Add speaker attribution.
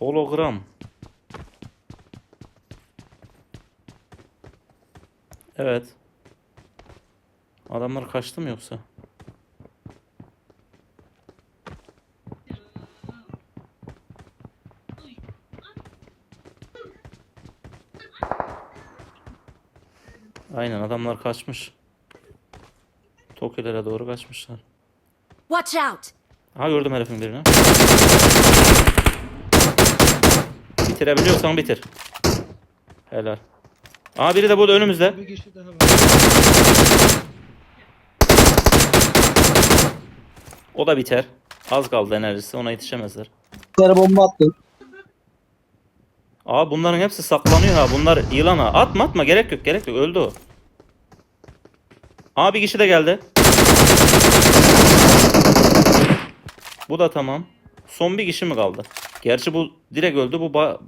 Speaker 1: Hologram. Evet. Adamlar kaçtı mı yoksa? Aynen adamlar kaçmış. Tokyo'lara doğru kaçmışlar.
Speaker 2: Watch out!
Speaker 1: Ha gördüm herifin birini. Bitirebiliyorsan bitir. Helal. Aa biri de burada önümüzde.
Speaker 3: Bir kişi daha var.
Speaker 1: O da biter. Az kaldı enerjisi ona yetişemezler.
Speaker 4: Yere bomba attım.
Speaker 1: Aa bunların hepsi saklanıyor ha. Bunlar yılan ha. Atma atma gerek yok gerek yok. Öldü o. Aa bir kişi de geldi. Bu da tamam. Son bir kişi mi kaldı? Gerçi bu direkt öldü. Bu bot